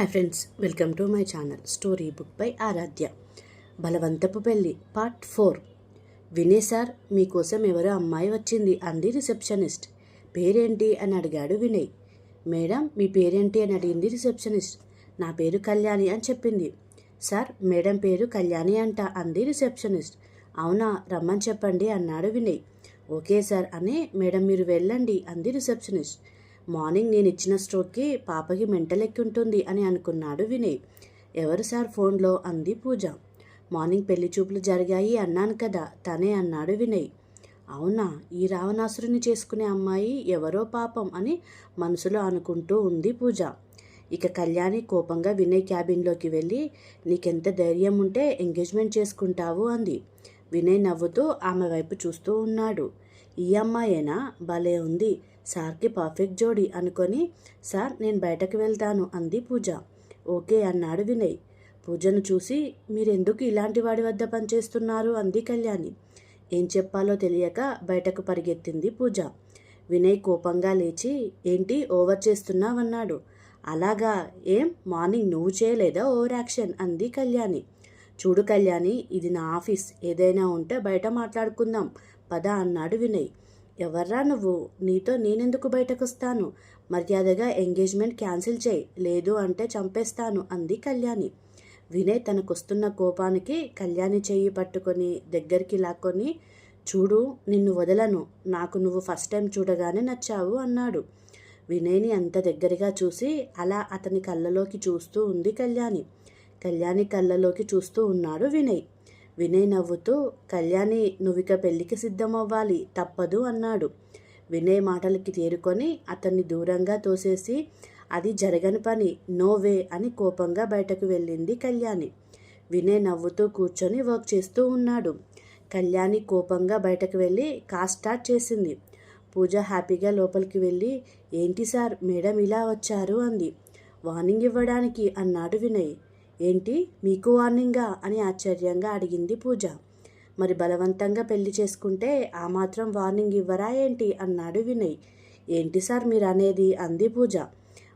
Hi friends welcome to my channel story book by Aaradhya బలవంతపు పెళ్ళి part four వినే sir మీకోసం ఎవరో అమ్మాయి వచ్చింది అంది రిసెప్షనిస్ట్ పేరేంటి అని అడిగాడు వినయ్. మేడం మీ పేరేంటి అని అడిగింది రిసెప్షనిస్ట్ నా పేరు కళ్యాణి అని చెప్పింది. సార్ మేడం పేరు కళ్యాణి అంట అంది రిసెప్షనిస్ట్ అవునా రమ్మని చెప్పండి అన్నాడు వినయ్. ఓకే సార్ అని మేడం మీరు వెళ్ళండి అంది రిసెప్షనిస్ట్ మార్నింగ్ నేను ఇచ్చిన స్ట్రోక్కి పాపకి మెంటల్ ఉంటుంది అని అనుకున్నాడు వినయ్. ఎవరు సార్ ఫోన్లో? అంది పూజ. మార్నింగ్ పెళ్ళి చూపులు జరిగాయి అన్నాను కదా తనే అన్నాడు వినయ్. అవునా ఈ రావణాసురుని చేసుకునే అమ్మాయి ఎవరో పాపం అని మనసులో అనుకుంటూ ఉంది పూజ. ఇక కళ్యాణి కోపంగా వినయ్ క్యాబిన్లోకి వెళ్ళి నీకెంత ధైర్యం ఉంటే ఎంగేజ్మెంట్ చేసుకుంటావు అంది. వినయ్ నవ్వుతూ ఆమె వైపు చూస్తూ ఉన్నాడు. ఈ అమ్మాయేనా? భలే ఉంది. సార్కి పర్ఫెక్ట్ జోడి అనుకొని సార్ నేను బయటకు వెళ్తాను అంది పూజ. ఓకే అన్నాడు వినయ్. పూజను చూసి మీరెందుకు ఇలాంటి వాడి వద్ద పనిచేస్తున్నారు అంది కళ్యాణి. ఏం చెప్పాలో తెలియక బయటకు పరిగెత్తింది పూజ. వినయ్ కోపంగా లేచి ఏంటి ఓవర్ చేస్తున్నావన్నాడు. అలాగా ఏం? మార్నింగ్ నువ్వు చేయలేదా ఓవర్ యాక్షన్? అంది కళ్యాణి. చూడు కళ్యాణి ఇది నా ఆఫీస్. ఏదైనా ఉంటే బయట మాట్లాడుకుందాం. పద అన్నాడు వినయ్. ఎవర్రా నువ్వు? నీతో నేనెందుకు బయటకొస్తాను? మర్యాదగా ఎంగేజ్మెంట్ క్యాన్సిల్ చేయి. లేదు అంటే చంపేస్తాను అంది కళ్యాణి. వినయ్ తనకొస్తున్న కోపానికి కళ్యాణి చెయ్యి పట్టుకొని దగ్గరికి లాక్కొని చూడు నిన్ను వదలను. నాకు నువ్వు ఫస్ట్ టైం చూడగానే నచ్చావు అన్నాడు. వినయ్ని అంత దగ్గరగా చూసి అలా అతని కళ్ళలోకి చూస్తూ ఉంది కళ్యాణి. కళ్యాణి కళ్ళలోకి చూస్తూ ఉన్నాడు వినయ్. వినయ్ నవ్వుతూ కళ్యాణి నువ్విక పెళ్ళికి సిద్ధమవ్వాలి తప్పదు అన్నాడు. వినయ్ మాటలకి తేరుకొని అతన్ని దూరంగా తోసేసి అది జరగని పని నో వే అని కోపంగా బయటకు వెళ్ళింది కళ్యాణి. వినయ్ నవ్వుతూ కూర్చొని వర్క్ చేస్తూ ఉన్నాడు. కళ్యాణి కోపంగా బయటకు వెళ్ళి కార్ స్టార్ట్ చేసింది. పూజ హ్యాపీగా లోపలికి వెళ్ళి ఏంటి సార్ మేడం ఇలా వచ్చారు అంది. వార్నింగ్ ఇవ్వడానికి అన్నాడు వినయ్. ఏంటి? మీకు వార్నింగా? అని ఆశ్చర్యంగా అడిగింది పూజ. మరి బలవంతంగా పెళ్ళి చేసుకుంటే ఆ మాత్రం వార్నింగ్ ఇవ్వరా ఏంటి? అన్నాడు వినయ్. ఏంటి సార్ మీరు అనేది అంది పూజ.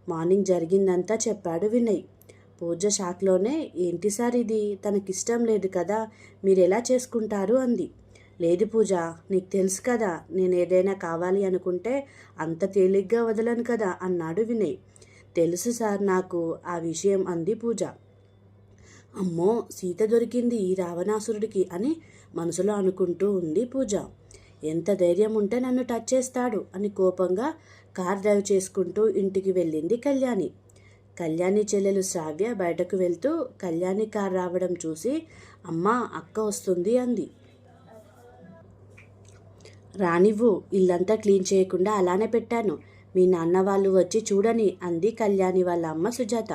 మార్నింగ్ జరిగిందంతా చెప్పాడు వినయ్. పూజ షాక్లోనే ఏంటి సార్ ఇది? తనకిష్టం లేదు కదా మీరు ఎలా చేసుకుంటారు? అంది. లేదు పూజ నీకు తెలుసు కదా నేను ఏదైనా కావాలి అనుకుంటే అంత తేలిగ్గా వదలను కదా అన్నాడు వినయ్. తెలుసు సార్ నాకు ఆ విషయం అంది పూజ. అమ్మో సీత దొరికింది ఈ రావణాసురుడికి అని మనసులో అనుకుంటూ ఉంది పూజ. ఎంత ధైర్యం ఉంటే నన్ను టచ్ చేస్తాడు అని కోపంగా కార్ డ్రైవ్ చేసుకుంటూ ఇంటికి వెళ్ళింది కళ్యాణి. కళ్యాణి చెల్లెలు శ్రావ్య బయటకు వెళ్తూ కళ్యాణి కార్ రావడం చూసి అమ్మ అక్క వస్తుంది అంది. రానివ్వు ఇల్లంతా క్లీన్ చేయకుండా అలానే పెట్టాను. మీ నాన్న వాళ్ళు వచ్చి చూడని అంది కళ్యాణి వాళ్ళ అమ్మ సుజాత.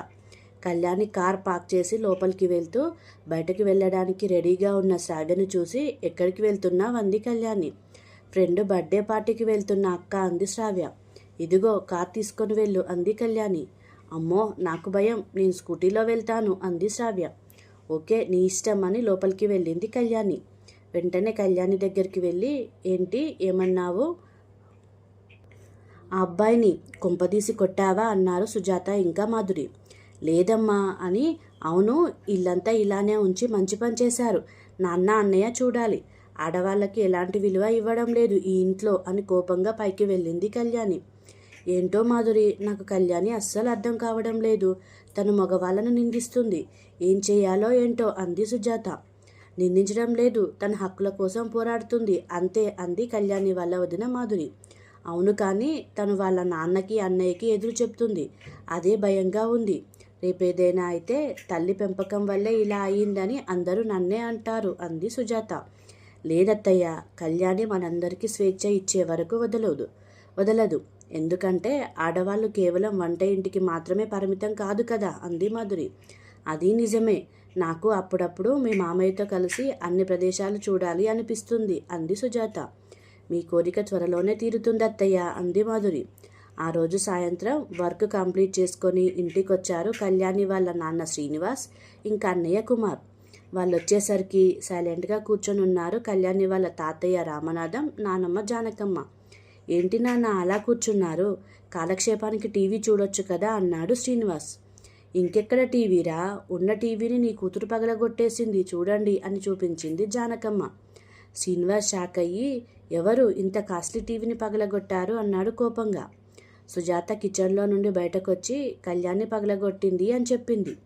కళ్యాణి కార్ పార్క్ చేసి లోపలికి వెళ్తూ బయటకు వెళ్ళడానికి రెడీగా ఉన్న శ్రావ్యను చూసి ఎక్కడికి వెళ్తున్నావు? అంది కళ్యాణి. ఫ్రెండ్ బర్త్డే పార్టీకి వెళ్తున్న అక్క అంది శ్రావ్య. ఇదిగో కార్ తీసుకొని వెళ్ళు అంది కళ్యాణి. అమ్మో నాకు భయం నేను స్కూటీలో వెళ్తాను అంది శ్రావ్య. ఓకే నీ ఇష్టం అని లోపలికి వెళ్ళింది కళ్యాణి. వెంటనే కళ్యాణి దగ్గరికి వెళ్ళి ఏంటి ఏమన్నావు? ఆ అబ్బాయిని కుంపదీసి కొట్టావా? అన్నారు సుజాత ఇంకా మాధురి. లేదమ్మా అని అవును ఇల్లంతా ఇలానే ఉంచి మంచి పని చేశారు. నాన్న అన్నయ్య చూడాలి. ఆడవాళ్ళకి ఎలాంటి విలువ ఇవ్వడం లేదు ఈ ఇంట్లో అని కోపంగా పైకి వెళ్ళింది కళ్యాణి. ఏంటో మాధురి నాకు కళ్యాణి అస్సలు అర్థం కావడం లేదు. తను మగవాళ్ళను నిందిస్తుంది. ఏం చేయాలో ఏంటో అంది సుజాత. నిందించడం లేదు తన హక్కుల కోసం పోరాడుతుంది. అంతే అంది కళ్యాణి వాళ్ళ వదిన మాధురి. అవును కానీ తను వాళ్ళ నాన్నకి అన్నయ్యకి ఎదురు చెప్తుంది. అదే భయంగా ఉంది. రేపేదైనా అయితే తల్లి పెంపకం వల్లే ఇలా అయిందని అందరూ నన్నే అంటారు అంది సుజాత. లేదత్తయ్య కళ్యాణి మనందరికీ స్వేచ్ఛ ఇచ్చే వరకు వదలదు వదలదు. ఎందుకంటే ఆడవాళ్ళు కేవలం వంట ఇంటికి మాత్రమే పరిమితం కాదు కదా అంది మాధురి. అది నిజమే. నాకు అప్పుడప్పుడు మీ మామయ్యతో కలిసి అన్ని ప్రదేశాలు చూడాలి అనిపిస్తుంది అంది సుజాత. మీ కోరిక త్వరలోనే తీరుతుంది అత్తయ్య అంది మాధురి. ఆ రోజు సాయంత్రం వర్క్ కంప్లీట్ చేసుకొని ఇంటికి వచ్చారు కళ్యాణి వాళ్ళ నాన్న శ్రీనివాస్ ఇంకా అన్నయ్య కుమార్. వాళ్ళు వచ్చేసరికి సైలెంట్గా కూర్చొని ఉన్నారు కళ్యాణి వాళ్ళ తాతయ్య రామనాథం నానమ్మ జానకమ్మ. ఏంటి నాన్న అలా కూర్చున్నారు? కాలక్షేపానికి టీవీ చూడొచ్చు కదా అన్నాడు శ్రీనివాస్. ఇంకెక్కడ టీవీరా? ఉన్న టీవీని నీ కూతురు పగలగొట్టేసింది చూడండి అని చూపించింది జానకమ్మ. శ్రీనివాస్ షాక్ అయ్యి ఎవరు ఇంత కాస్ట్లీ టీవీని పగలగొట్టారు అన్నాడు కోపంగా. సుజాత కిచెన్లో నుండి బయటకొచ్చి కళ్యాణి పగలగొట్టింది అని చెప్పింది.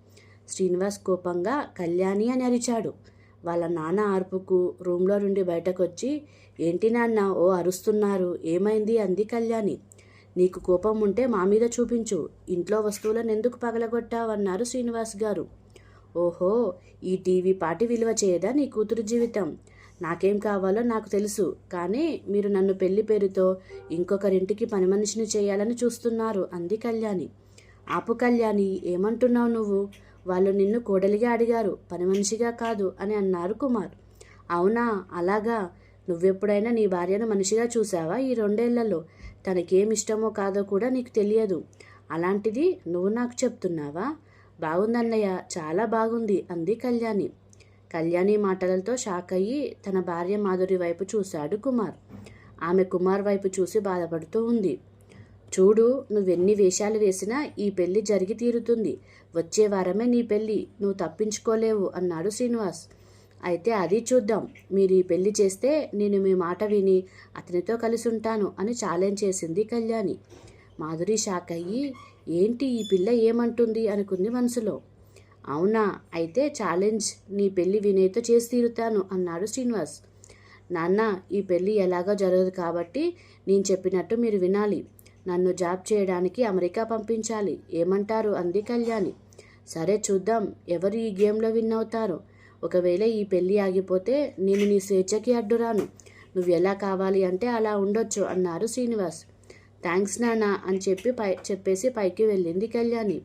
శ్రీనివాస్ కోపంగా కళ్యాణి అని అరిచాడు. వాళ్ళ నాన్న అరుపుకు రూమ్లో నుండి బయటకొచ్చి ఏంటి నాన్న ఓ అరుస్తున్నారు ఏమైంది? అంది కళ్యాణి. నీకు కోపం ఉంటే మా మీద చూపించు ఇంట్లో వస్తువులను ఎందుకు పగలగొట్టావన్నారు శ్రీనివాస్ గారు. ఓహో ఈ టీవీ పాటి విలువ చేయదా నీ కూతురు జీవితం? నాకేం కావాలో నాకు తెలుసు. కానీ మీరు నన్ను పెళ్ళి పేరుతో ఇంకొకరింటికి పని మనిషిని చేయాలని చూస్తున్నారు. అంది కళ్యాణి. ఆపు కళ్యాణి ఏమంటున్నావు నువ్వు? వాళ్ళు నిన్ను కోడలిగా అడిగారు. పని మనిషిగా కాదు అని అన్నారు కుమార్. అవునా? అలాగా? నువ్వెప్పుడైనా నీ భార్యను మనిషిగా చూసావా ఈ రెండేళ్ళలో? తనకేం ఇష్టమో కాదో కూడా నీకు తెలియదు. అలాంటిది నువ్వు నాకు చెప్తున్నావా? బాగుందన్నయ్య చాలా బాగుంది అంది కళ్యాణి. కళ్యాణి మాటలతో షాక్ అయ్యి తన భార్య మాధురి వైపు చూశాడు కుమార్. ఆమె కుమార్ వైపు చూసి బాధపడుతూ ఉంది. చూడు నువ్వెన్ని వేషాలు వేసినా ఈ పెళ్ళి జరిగి తీరుతుంది. వచ్చే వారమే నీ పెళ్ళి నువ్వు తప్పించుకోలేవు అన్నాడు శ్రీనివాస్. అయితే అది చూద్దాం. మీరు ఈ పెళ్ళి చేస్తే నేను మీ మాట విని అతనితో కలిసి ఉంటాను అని ఛాలెంజ్ చేసింది కళ్యాణి. మాధురి షాక్ అయ్యి ఏంటి ఈ పిల్ల ఏమంటుంది అనుకుంది మనసులో. అవునా? అయితే ఛాలెంజ్ నీ పెళ్ళి వినయ్తో చేసి తీరుతాను అన్నాడు శ్రీనివాస్. నాన్న ఈ పెళ్ళి ఎలాగో జరగదు కాబట్టి నేను చెప్పినట్టు మీరు వినాలి. నన్ను జాబ్ చేయడానికి అమెరికా పంపించాలి. ఏమంటారు అంది కళ్యాణి. సరే చూద్దాం ఎవరు ఈ గేమ్లో విన్ అవుతారు? ఒకవేళ ఈ పెళ్ళి ఆగిపోతే నేను నీ స్వేచ్ఛకి అడ్డురాను. నువ్వు ఎలా కావాలి అంటే అలా ఉండొచ్చు అన్నారు శ్రీనివాస్. థ్యాంక్స్ నాన్న అని చెప్పి పై చెప్పేసి పైకి వెళ్ళింది కళ్యాణి.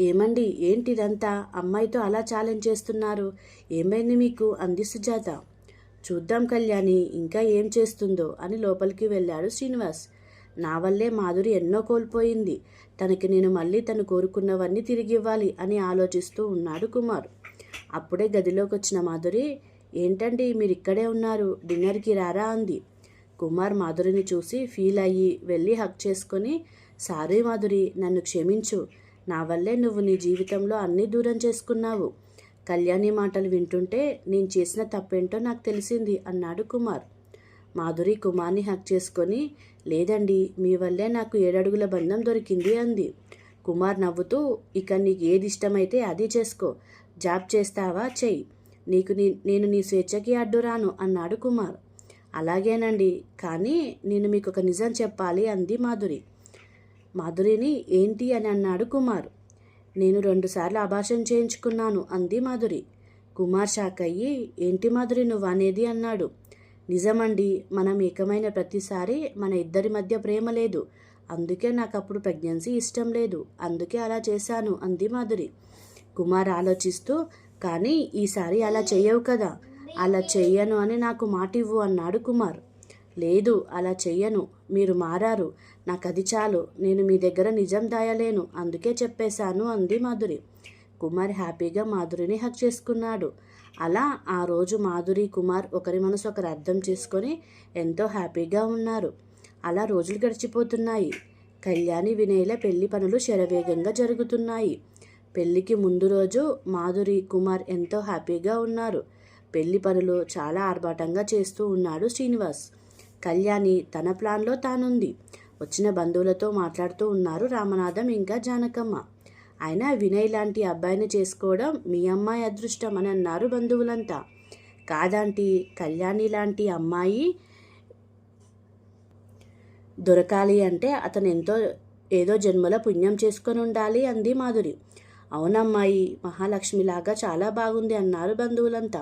ఏమండి ఏంటిదంతా? అమ్మాయితో అలా ఛాలెంజ్ చేస్తున్నారు. ఏమైంది మీకు? అంది సుజాత. చూద్దాం కళ్యాణి ఇంకా ఏం చేస్తుందో అని లోపలికి వెళ్ళాడు శ్రీనివాస్. నా వల్లే మాధురి ఎన్నో కోల్పోయింది. తనకి నేను మళ్ళీ తను కోరుకున్నవన్నీ తిరిగి ఇవ్వాలి అని ఆలోచిస్తూ ఉన్నాడు కుమార్. అప్పుడే గదిలోకి వచ్చిన మాధురి ఏంటండి మీరు ఇక్కడే ఉన్నారు డిన్నర్కి రారా? అంది. కుమార్ మాధురిని చూసి ఫీల్ అయ్యి వెళ్ళి హక్ చేసుకొని సారీ మాధురి నన్ను క్షమించు. నా వల్లే నువ్వు నీ జీవితంలో అన్నీ దూరం చేసుకున్నావు. కళ్యాణి మాటలు వింటుంటే నేను చేసిన తప్పేంటో నాకు తెలిసింది అన్నాడు కుమార్. మాధురి కుమార్ని హక్ చేసుకొని లేదండి మీ వల్లే నాకు ఏడడుగుల బంధం దొరికింది అంది. కుమార్ నవ్వుతూ ఇక నీకు ఏది ఇష్టమైతే అది చేసుకో. జాబ్ చేస్తావా? చెయ్యి. నీకు నీ నేను నీ స్వేచ్ఛకి అడ్డురాను అన్నాడు కుమార్. అలాగేనండి కానీ నేను మీకు ఒక నిజం చెప్పాలి అంది మాధురి. మాధురిని ఏంటి అని అన్నాడు కుమార్. నేను రెండుసార్లు అభాషణ చేయించుకున్నాను అంది మాధురి. కుమార్ షాక్ అయ్యి ఏంటి మాధురి నువ్వు అనేది అన్నాడు. నిజమండి మనం ఏకమైన ప్రతిసారి మన ఇద్దరి మధ్య ప్రేమ లేదు. అందుకే నాకు అప్పుడు ప్రెగ్నెన్సీ ఇష్టం లేదు. అందుకే అలా చేశాను అంది మాధురి. కుమార్ ఆలోచిస్తూ కానీ ఈసారి అలా చెయ్యవు కదా. అలా చెయ్యను అని నాకు మాట ఇవ్వు అన్నాడు కుమార్. లేదు అలా చెయ్యను. మీరు మారారు. నాకు అది చాలు. నేను మీ దగ్గర నిజం దాయలేను. అందుకే చెప్పేశాను అంది మాధురి. కుమార్ హ్యాపీగా మాధురిని హక్ చేసుకున్నాడు. అలా ఆ రోజు మాధురి కుమార్ ఒకరి మనసు ఒకరు అర్థం చేసుకొని ఎంతో హ్యాపీగా ఉన్నారు. అలా రోజులు గడిచిపోతున్నాయి. కళ్యాణి వినయ్ల పెళ్ళి పనులు శరవేగంగా జరుగుతున్నాయి. పెళ్ళికి ముందు రోజు మాధురి కుమార్ ఎంతో హ్యాపీగా ఉన్నారు. పెళ్ళి పనులు చాలా ఆర్భాటంగా చేస్తూ ఉన్నాడు శ్రీనివాస్. కళ్యాణి తన ప్లాన్లో తానుంది. వచ్చిన బంధువులతో మాట్లాడుతూ ఉన్నారు రామనాథం ఇంకా జానకమ్మ. అయినా వినయ్ లాంటి అబ్బాయిని చేసుకోవడం మీ అమ్మాయి అదృష్టం అని అన్నారు బంధువులంతా. కాదంటి కళ్యాణి లాంటి అమ్మాయి దొరకాలి అంటే అతను ఎంతో ఏదో జన్మల పుణ్యం చేసుకొని ఉండాలి అంది మాధురి. అవునమ్మాయి మహాలక్ష్మిలాగా చాలా బాగుంది అన్నారు బంధువులంతా.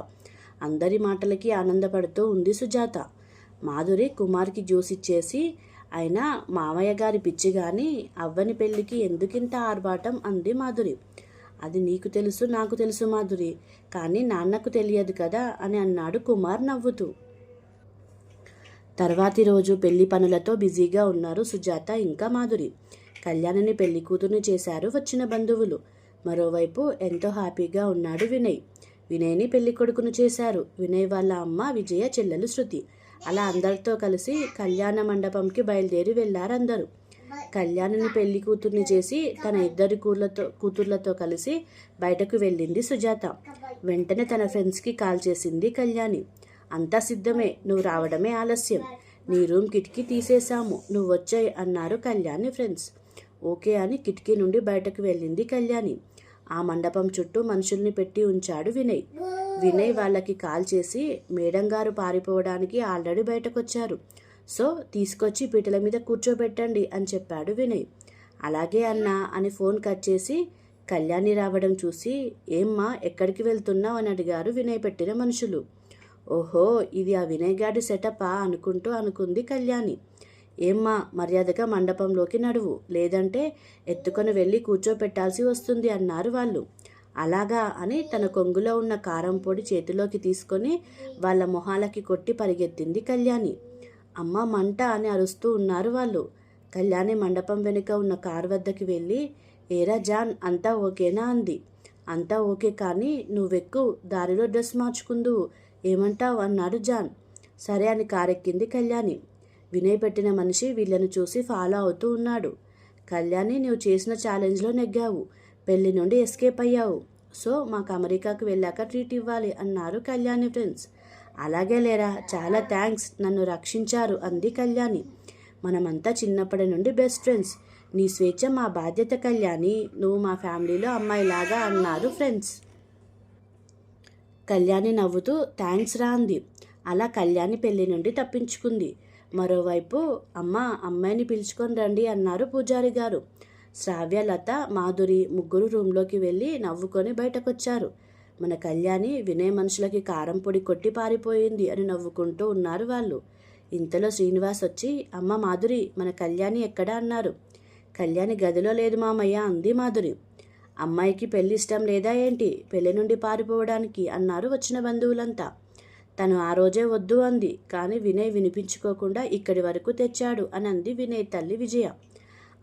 అందరి మాటలకి ఆనందపడుతూ ఉంది సుజాత. మాధురి కుమార్కి జ్యూస్ ఇచ్చేసి అయినా మామయ్య గారి పిచ్చి కానీ అవ్వని పెళ్ళికి ఎందుకింత ఆర్భాటం? అంది మాధురి. అది నీకు తెలుసు నాకు తెలుసు మాధురి కానీ నాన్నకు తెలియదు కదా అని అన్నాడు కుమార్ నవ్వుతూ. తర్వాతి రోజు పెళ్ళి పనులతో బిజీగా ఉన్నారు సుజాత ఇంకా మాధురి. కళ్యాణిని పెళ్ళి కూతురుని చేశారు వచ్చిన బంధువులు. మరోవైపు ఎంతో హ్యాపీగా ఉన్నాడు వినయ్. వినయ్ని పెళ్ళి కొడుకును చేశారు. వినయ్ వాళ్ళ అమ్మ విజయ చెల్లెలు శృతి. అలా అందరితో కలిసి కళ్యాణ మండపంకి బయలుదేరి వెళ్ళారు అందరూ. కళ్యాణిని పెళ్ళి కూతుర్ని చేసి తన ఇద్దరు కూతుర్లతో కూతుర్లతో కలిసి బయటకు వెళ్ళింది సుజాత. వెంటనే తన ఫ్రెండ్స్కి కాల్ చేసింది కళ్యాణి. అంతా సిద్ధమే నువ్వు రావడమే ఆలస్యం. నీ రూమ్ కిటికీ తీసేశాము నువ్వు వచ్చాయి అన్నారు కళ్యాణి ఫ్రెండ్స్. ఓకే అని కిటికీ నుండి బయటకు వెళ్ళింది కళ్యాణి. ఆ మండపం చుట్టూ మనుషుల్ని పెట్టి ఉంచాడు వినయ్. వినయ్ వాళ్ళకి కాల్ చేసి మేడం గారు పారిపోవడానికి ఆల్రెడీ బయటకొచ్చారు. సో తీసుకొచ్చి పీటల మీద కూర్చోబెట్టండి అని చెప్పాడు వినయ్. అలాగే అన్నా అని ఫోన్ కట్ చేసి కళ్యాణి రావడం చూసి ఏమ్మా ఎక్కడికి వెళ్తున్నావు? అని అడిగారు వినయ్ పెట్టిన మనుషులు. ఓహో ఇది ఆ వినయ్ గారి సెటపా అనుకుంటూ అనుకుంది కళ్యాణి. ఏమ్మా మర్యాదగా మండపంలోకి నడువు. లేదంటే ఎత్తుకొని వెళ్ళి కూర్చోపెట్టాల్సి వస్తుంది అన్నారు వాళ్ళు. అలాగా అని తన కొంగులో ఉన్న కారం పొడి చేతిలోకి తీసుకొని వాళ్ళ మొహాలకి కొట్టి పరిగెత్తింది కళ్యాణి. అమ్మ మంట అని అరుస్తూ ఉన్నారు వాళ్ళు. కళ్యాణి మండపం వెనుక ఉన్న కారు వద్దకి వెళ్ళి ఏరా జాన్ అంతా ఓకేనా? అంది. అంతా ఓకే కానీ నువ్వెక్కు దారిలో డ్రెస్ మార్చుకుందువు ఏమంటావు? అన్నాడు జాన్. సరే అని కారెక్కింది కళ్యాణి. వినయ్ పెట్టిన మనిషి వీళ్ళని చూసి ఫాలో అవుతూ ఉన్నాడు. కళ్యాణి నువ్వు చేసిన ఛాలెంజ్లో నెగ్గావు. పెళ్ళి నుండి ఎస్కేప్ అయ్యావు. సో మాకు అమెరికాకు వెళ్ళాక ట్రీట్ ఇవ్వాలి అన్నారు కళ్యాణి ఫ్రెండ్స్. అలాగే లేరా చాలా థ్యాంక్స్ నన్ను రక్షించారు అంది కళ్యాణి. మనమంతా చిన్నప్పటి నుండి బెస్ట్ ఫ్రెండ్స్. నీ స్వేచ్ఛ మా బాధ్యత కళ్యాణి నువ్వు మా ఫ్యామిలీలో అమ్మాయిలాగా అన్నారు ఫ్రెండ్స్. కళ్యాణి నవ్వుతూ థ్యాంక్స్ రా అంది. అలా కళ్యాణి పెళ్ళి నుండి తప్పించుకుంది. మరోవైపు అమ్మ అమ్మాయిని పిలుచుకొని రండి అన్నారు పూజారి గారు. శ్రావ్య లత మాధురి ముగ్గురు రూమ్లోకి వెళ్ళి నవ్వుకొని బయటకొచ్చారు. మన కళ్యాణి వినయ్ మనుషులకి కారం పొడి కొట్టి పారిపోయింది అని నవ్వుకుంటూ ఉన్నారు వాళ్ళు. ఇంతలో శ్రీనివాస్ వచ్చి అమ్మ మాధురి మన కళ్యాణి ఎక్కడ? అన్నారు. కళ్యాణి గదిలో లేదు మామయ్య అంది మాధురి. అమ్మాయికి పెళ్ళి ఇష్టం లేదా ఏంటి? పెళ్ళి నుండి పారిపోవడానికి అన్నారు వచ్చిన బంధువులంతా. తను ఆ రోజే వద్దు అంది. కానీ వినయ్ వినిపించుకోకుండా ఇక్కడి వరకు తెచ్చాడు అని అంది వినయ్ తల్లి విజయ.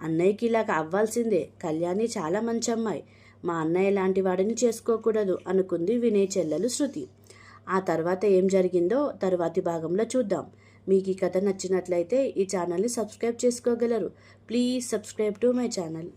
అన్నయ్యకి ఇలాగ అవ్వాల్సిందే. కళ్యాణి చాలా మంచి అమ్మాయి. మా అన్నయ్య లాంటి వాడిని చేసుకోకూడదు అనుకుంది వినయ్ చెల్లెలు శృతి. ఆ తర్వాత ఏం జరిగిందో తర్వాతి భాగంలో చూద్దాం. మీకు ఈ కథ నచ్చినట్లయితే ఈ ఛానల్ని సబ్స్క్రైబ్ చేసుకోగలరు. Please subscribe to my channel.